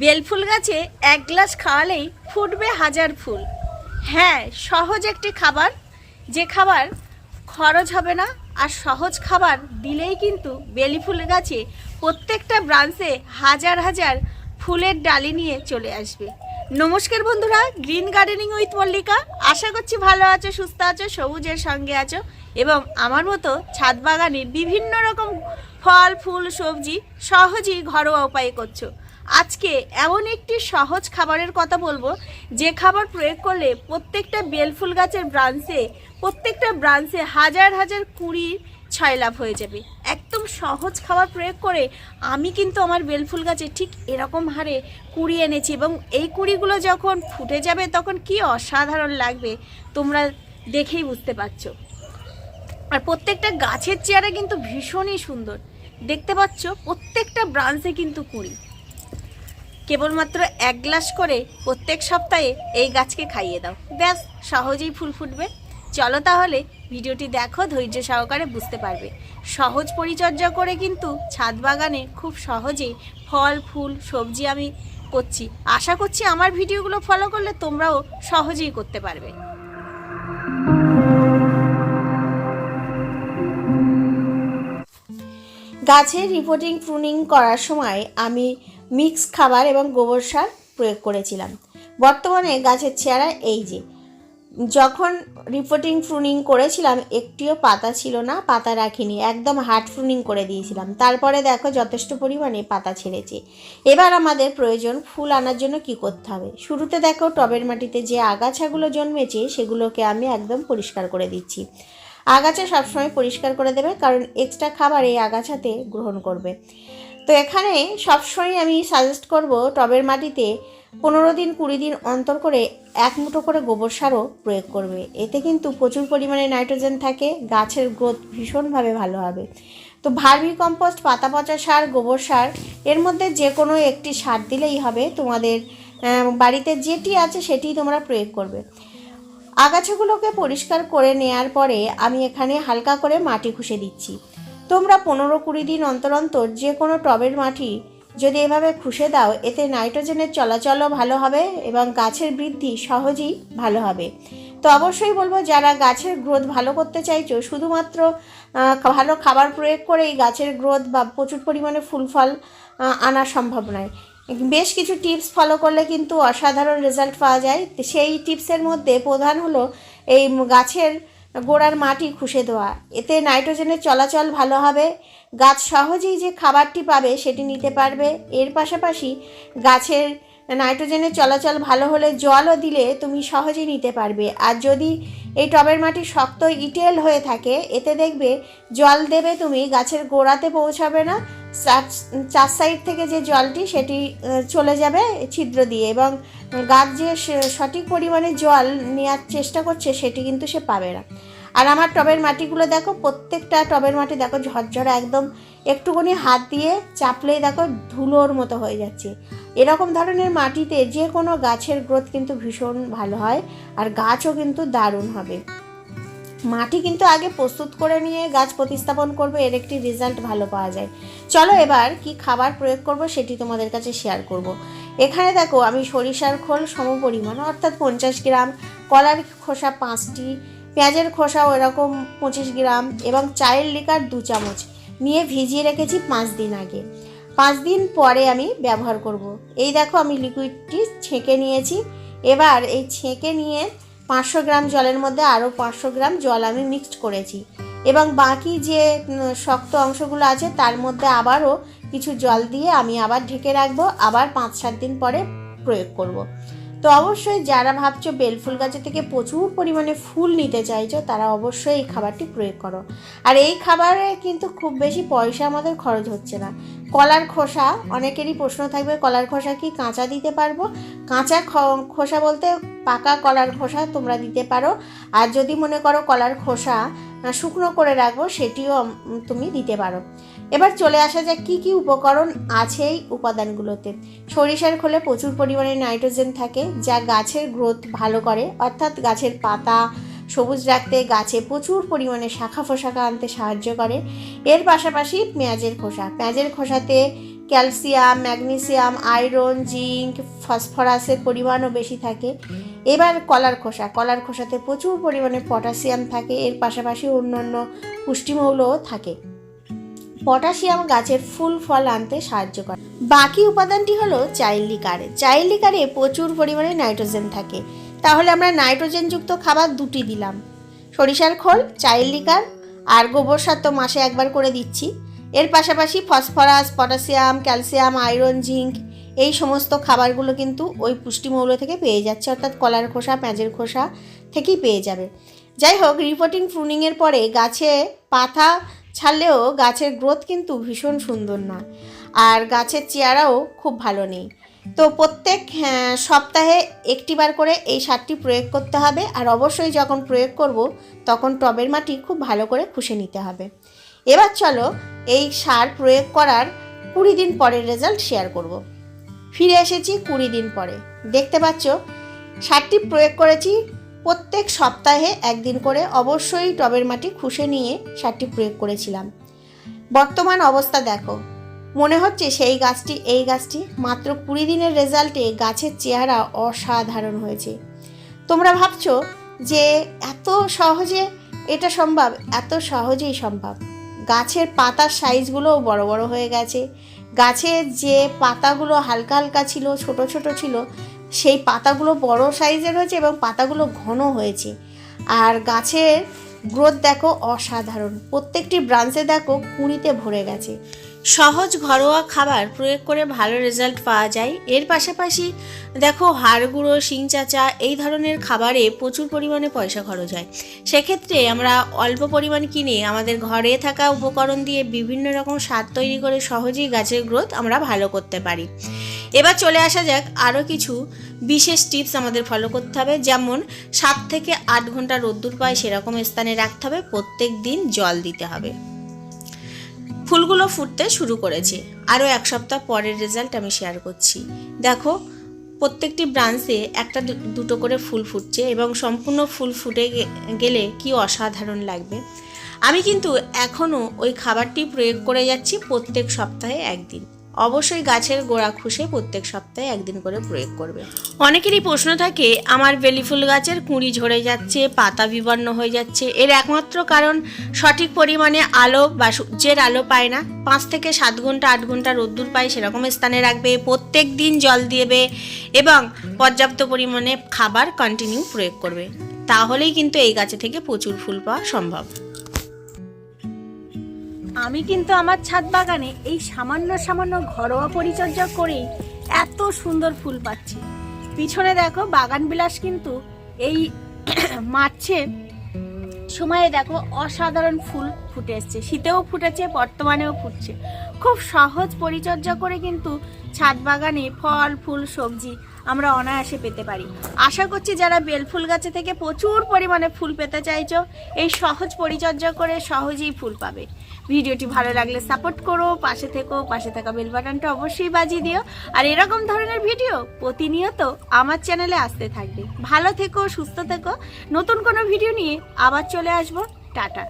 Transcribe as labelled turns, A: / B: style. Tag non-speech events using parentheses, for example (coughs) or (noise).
A: বেলফুল গাছে এক গ্লাস খাওয়ালেই ফুটবে হাজার ফুল। হ্যাঁ সহজ একটি খাবার। যে খাবার খরচ হবে না, আর সহজ খাবার দিলেই কিন্তু বেলি ফুল গাছে প্রত্যেকটা ব্রাঞ্চে হাজার হাজার ফুলের ডালি নিয়ে চলে আসবে। নমস্কার বন্ধুরা, গ্রিন গার্ডেনিং উইথ মল্লিকা। আশা করছি ভালো আছো, সুস্থ আছো, সবুজের সঙ্গে আছো এবং আমার মতো ছাদ বাগানের বিভিন্ন রকম ফল, ফুল, সবজি সহজেই ঘরোয়া উপায়ে করছ। আজকে এমন একটি সহজ খাবারের কথা বলব, যে খাবার প্রয়োগ করলে প্রত্যেকটা বেলফুল গাছের ব্রাঞ্চে, প্রত্যেকটা ব্রাঞ্চে হাজার হাজার কুড়ির ছয় লাভ হয়ে যাবে। একদম সহজ খাবার প্রয়োগ করে আমি কিন্তু আমার বেলফুল গাছে ঠিক এরকম হারে কুড়ি এনেছি এবং এই কুড়িগুলো যখন ফুটে যাবে তখন কি অসাধারণ লাগবে তোমরা দেখেই বুঝতে পারছ। আর প্রত্যেকটা গাছের চেয়ারা কিন্তু ভীষণই সুন্দর। দেখতে পাচ্ছ, প্রত্যেকটা ব্রাঞ্চে কিন্তু কুড়ি। কেবলমাত্র এক গ্লাস করে প্রত্যেক সপ্তাহে এই গাছকে খাইয়ে দাও। ব্যাস, সহজেই ফুল ফুটবে। চলো তাহলে ভিডিওটি দেখো, ধৈর্য সহকারে বুঝতে পারবে। সহজ পরিচর্যা করে কিন্তু ছাদ বাগানে খুব সহজেই ফল, ফুল, সবজি আমি করছি। আশা করছি আমার ভিডিওগুলো ফলো করলে তোমরাও সহজেই করতে পারবে। গাছের রিপোর্টিং প্রুনিং করার সময় আমি মিক্স খাবার এবং গোবর সার প্রয়োগ করেছিলাম। বর্তমানে গাছের চেহারা এই যে। যখন রিপোর্টিং ফ্রুনিং করেছিলাম, একটিও পাতা ছিল না, পাতা রাখিনি, একদম হার্ড প্রুনিং করে দিয়েছিলাম। তারপরে দেখো যথেষ্ট পরিমাণে পাতা ছেড়েছে। এবার আমাদের প্রয়োজন ফুল আনার জন্য কি করতে হবে? শুরুতে দেখো টবের মাটিতে যে আগাছাগুলো জন্মেছে, সেগুলোকে আমি একদম পরিষ্কার করে দিচ্ছি। আগাছা সবসময় পরিষ্কার করে দেবে, কারণ এক্সট্রা খাবার এই আগাছাতে গ্রহণ করবে। তো এখানে সবসময় আমি সাজেস্ট করব টবের মাটিতে পনেরো দিন, কুড়ি দিন অন্তর করে এক মুঠো করে গোবর সারও প্রয়োগ করবে। এতে কিন্তু প্রচুর পরিমাণে নাইট্রোজেন থাকে, গাছের গ্রোথ ভীষণভাবে ভালো হবে। তো ভার্মি কম্পোস্ট পাতা পচা সার, গোবর সার, এর মধ্যে যে কোনো একটি সার দিলেই হবে। তোমাদের বাড়িতে যেটি আছে সেটি তোমরা প্রয়োগ করবে। আগাছাগুলোকে পরিষ্কার করে নেয়ার পরে আমি এখানে হালকা করে মাটি ঘুষে দিচ্ছি। তোমরা পনেরো কুড়ি দিন অন্তর অন্তর যে কোনো টবের মাটি যদি এভাবে খুশে দাও, এতে নাইট্রোজেনের চলাচলও ভালো হবে এবং গাছের বৃদ্ধি সহজেই ভালো হবে। তো অবশ্যই বলব, যারা গাছের গ্রোথ ভালো করতে চাইছো, শুধুমাত্র ভালো খাবার প্রয়োগ করেই গাছের গ্রোথ বা প্রচুর পরিমাণে ফুল ফল আনা সম্ভব নয়। বেশ কিছু টিপস ফলো করলে কিন্তু অসাধারণ রেজাল্ট পাওয়া যায়। সেই টিপসের মধ্যে প্রধান হলো, এই গাছের গোড়ার মাটি খুশে দেওয়া। এতে নাইট্রোজেনের চলাচল ভালো হবে। গাছ সহজেই যে খাবারটি পাবে সেটি নিতে পারবে। এর পাশাপাশি গাছের নাইট্রোজেনের চলাচল ভালো হলে জলও দিলে তুমি সহজেই নিতে পারবে। আর যদি এই টবের মাটি শক্ত ইটেল হয়ে থাকে, এতে দেখবে জল দেবে তুমি, গাছের গোড়াতে পৌঁছাবে না। চার সাইড থেকে যে জলটি, সেটি চলে যাবে ছিদ্র দিয়ে এবং গাছ যে সঠিক পরিমাণে জল নেওয়ার চেষ্টা করছে, সেটি কিন্তু সে পাবে না। আর আমার টবের মাটিগুলো দেখো, প্রত্যেকটা টবের মাটি দেখো, ঝরঝরা একদম একটুখানি হাত দিয়ে চাপলেই দেখো ধুলোর মতো হয়ে যাচ্ছে। এরকম ধরনের মাটিতে যে কোনো গাছের গ্রোথ কিন্তু ভীষণ ভালো হয়, আর গাছও কিন্তু দারুণ হবে। মাটি কিন্তু আগে প্রস্তুত করে নিয়ে গাছ প্রতিস্থাপন করবে, এর একটি রেজাল্ট ভালো পাওয়া যায়। চলো এবার কি খাবার প্রয়োগ করব সেটি তোমাদের কাছে শেয়ার করব। এখানে দেখো, আমি সরিষার খোল সমপরিমাণ অর্থাৎ পঞ্চাশ গ্রাম, কলার খোসা পাঁচটি, পেঁয়াজের খোসাও এরকম পঁচিশ গ্রাম, এবং চায়ের লিকার দু চামচ। নিয়ে ভিজিয়ে রেখেছি পাঁচ দিন আগে। পাঁচ দিন পরে আমি ব্যবহার করব। এই দেখো আমি লিকুইডটি ছেঁকে নিয়েছি এবার এই ছেঁকে নিয়ে পাঁচশো গ্রাম জলের মধ্যে আরও পাঁচশো গ্রাম জল আমি মিক্সড করেছি এবং বাকি যে শক্ত অংশগুলো আছে, তার মধ্যে আবারও কিছু জল দিয়ে আমি আবার ঢেকে রাখব, আবার পাঁচ সাত দিন পরে প্রয়োগ করব। তো অবশ্যই যারা ভাবছ বেলফুল গাছে থেকে প্রচুর পরিমাণে ফুল নিতে চাইছো, তারা অবশ্যই এই খাবারটি প্রয়োগ করো আর এই খাবারে কিন্তু খুব বেশি পয়সা আমাদের খরচ হচ্ছে না কলার খোসা, অনেকেরই প্রশ্ন থাকবে, কলার খোসা কি কাঁচা দিতে পারব? কাঁচা খোসা বলতে পাকা কলার খোসা তোমরা দিতে পারো। আর যদি মনে করো কলার খোসা শুকনো করে রাখব, সেটিও তুমি দিতে পারো। এবার চলে আসা যাক কী কী উপকরণ আছে এই উপাদানগুলোতে। সরিষার খোলে প্রচুর পরিমাণে নাইট্রোজেন থাকে, যা গাছের গ্রোথ ভালো করে, অর্থাৎ গাছের পাতা সবুজ রাখতে গাছে প্রচুর পরিমাণে শাখা ফোশাখা আনতে সাহায্য করে। এর পাশাপাশি পেঁয়াজের খোসা। পেঁয়াজের খোসাতে ক্যালসিয়াম, ম্যাগনেসিয়াম, আয়রন, জিঙ্ক, ফসফরাসের পরিমাণও বেশি থাকে। এবার কলার খোসা। কলার খোসাতে প্রচুর পরিমাণে পটাশিয়াম থাকে। এর পাশাপাশি অন্যান্য পুষ্টিমৌলও থাকে। পটাশিয়াম গাছের ফুল, ফল আনতে সাহায্য করে। বাকি উপাদানটি হলো চাইল্ড লিকার। চাইল্ড লিকারে প্রচুর পরিমাণে নাইট্রোজেন থাকে। তাহলে আমরা নাইট্রোজেনযুক্ত খাবার দুটি দিলাম। সরিষার খোল চাইল্ড লিকার আর গোবর সার তো মাসে একবার করে দিচ্ছি। এর পাশাপাশি phosphorus, potassium, calcium, iron, zinc এই সমস্ত খাবারগুলো কিন্তু ওই পুষ্টিমৌল থেকে পেয়ে যাচ্ছে, অর্থাৎ কলার খোসা, পেঁয়াজের খোসা থেকেই পেয়ে যাবে। যাই হোক, রিপোর্টিং প্রুনিংয়ের পরে গাছে পাতা ছাড়লেও গাছের গ্রোথ কিন্তু ভীষণ সুন্দর নয় আর গাছের চেয়ারাও খুব ভালো নেই। তো প্রত্যেক হ্যাঁ, সপ্তাহে একটিবার করে এই সারটি প্রয়োগ করতে হবে। আর অবশ্যই যখন প্রয়োগ করব তখন টবের মাটি খুব ভালো করে খুশে নিতে হবে। এবার চলো এই সার প্রয়োগ করার কুড়ি দিন পরের রেজাল্ট শেয়ার করব। ফিরে এসেছি কুড়ি দিন পরে। দেখতে পাচ্ছ সারটি প্রয়োগ করেছি প্রত্যেক সপ্তাহে একদিন করে। অবশ্যই টবের মাটি খুশে নিয়ে সারটি প্রয়োগ করেছিলাম। বর্তমান অবস্থা দেখো। মনে হচ্ছে সেই গাছটি, এই গাছটি মাত্র কুড়ি দিনের রেজাল্টে গাছের চেহারা অসাধারণ হয়েছে। তোমরা ভাবছ যে এত সহজে এটা সম্ভব, এত সহজেই সম্ভব। গাছের পাতার সাইজগুলোও বড় বড় হয়ে গেছে। গাছের যে পাতাগুলো হালকা হালকা ছিল, ছোট ছোট ছিল, সেই পাতাগুলো বড় সাইজের হয়েছে এবং পাতাগুলো ঘন হয়েছে। আর গাছের গ্রোথ দেখো অসাধারণ। প্রত্যেকটি ব্রাঞ্চে দেখো কুঁড়িতে ভরে গেছে। সহজ ঘরোয়া খাবার প্রয়োগ করে ভালো রেজাল্ট পাওয়া যায়। এর পাশাপাশি দেখো হাড় গুঁড়ো, শিং চাচা এই ধরনের খাবারে প্রচুর পরিমাণে পয়সা খরচ হয়। সেক্ষেত্রে আমরা অল্প পরিমাণ কিনে আমাদের ঘরে থাকা উপকরণ দিয়ে বিভিন্ন রকম স্বাদ তৈরি করে সহজেই গাছের গ্রোথ আমরা ভালো করতে পারি। এবার চলে আসা যাক আরও কিছু বিশেষ টিপস আমাদের ফলো করতে হবে। যেমন সাত থেকে আট ঘণ্টা রোদ্দুর পায় সেরকম স্থানে রাখতে হবে। প্রত্যেক দিন জল দিতে হবে। ফুলগুলো ফুটতে শুরু করেছে। আরও এক সপ্তাহ পরের রেজাল্ট আমি শেয়ার করছি। দেখো, প্রত্যেকটি ব্রাঞ্চে একটা দুটো করে ফুল ফুটছে এবং সম্পূর্ণ ফুল ফুটে গেলে কি অসাধারণ লাগবে। আমি কিন্তু এখনও ওই খাবারটি প্রয়োগ করে যাচ্ছি প্রত্যেক সপ্তাহে একদিন। অবশ্যই গাছের গোড়া খুশে প্রত্যেক সপ্তাহে একদিন করে প্রয়োগ করবে। অনেকেরই প্রশ্ন থাকে, আমার বেলি ফুল গাছের কুঁড়ি ঝরে যাচ্ছে, পাতা বিবর্ণ হয়ে যাচ্ছে। এর একমাত্র কারণ, সঠিক পরিমাণে আলো বা সূর্যের আলো পায় না। পাঁচ থেকে সাত ঘণ্টা, আট ঘণ্টা রোদ্দুর পায়, সেরকম স্থানে রাখবে, প্রত্যেক দিন জল দেবে এবং পর্যাপ্ত পরিমাণে খাবার কন্টিনিউ প্রয়োগ করবে। তাহলেই কিন্তু এই গাছে থেকে প্রচুর ফুল পাওয়া সম্ভব।
B: আমি কিন্তু আমার ছাদ বাগানে এই সামান্য সামান্য ঘরোয়া পরিচর্যা করেই এত সুন্দর ফুল পাচ্ছি। পিছনে দেখো বাগান বিলাস কিন্তু এই (coughs) মার্চে সময়ে দেখো অসাধারণ ফুল ফুটে এসছে। শীতেও ফুটেছে, বর্তমানেও ফুটছে। খুব সহজ পরিচর্যা করে কিন্তু ছাদ বাগানে ফল, ফুল, সবজি আমরা অনায়াসে পেতে পারি। আশা করছি যারা বেলফুল গাছে থেকে প্রচুর পরিমাণে ফুল পেতে চাইছো, এই সহজ পরিচর্যা করে সহজেই ফুল পাবে। ভিডিওটি ভালো লাগলে সাপোর্ট করো, পাশে থেকো, পাশে থাকা বেল বাটনটা অবশ্যই বাজিয়ে দিও। আর এরকম ধরনের ভিডিও প্রতিনিয়ত আমার চ্যানেলে আসতে থাকবে। ভালো থেকো, সুস্থ থেকো। নতুন কোনো ভিডিও নিয়ে আবার চলে আসব। টাটা।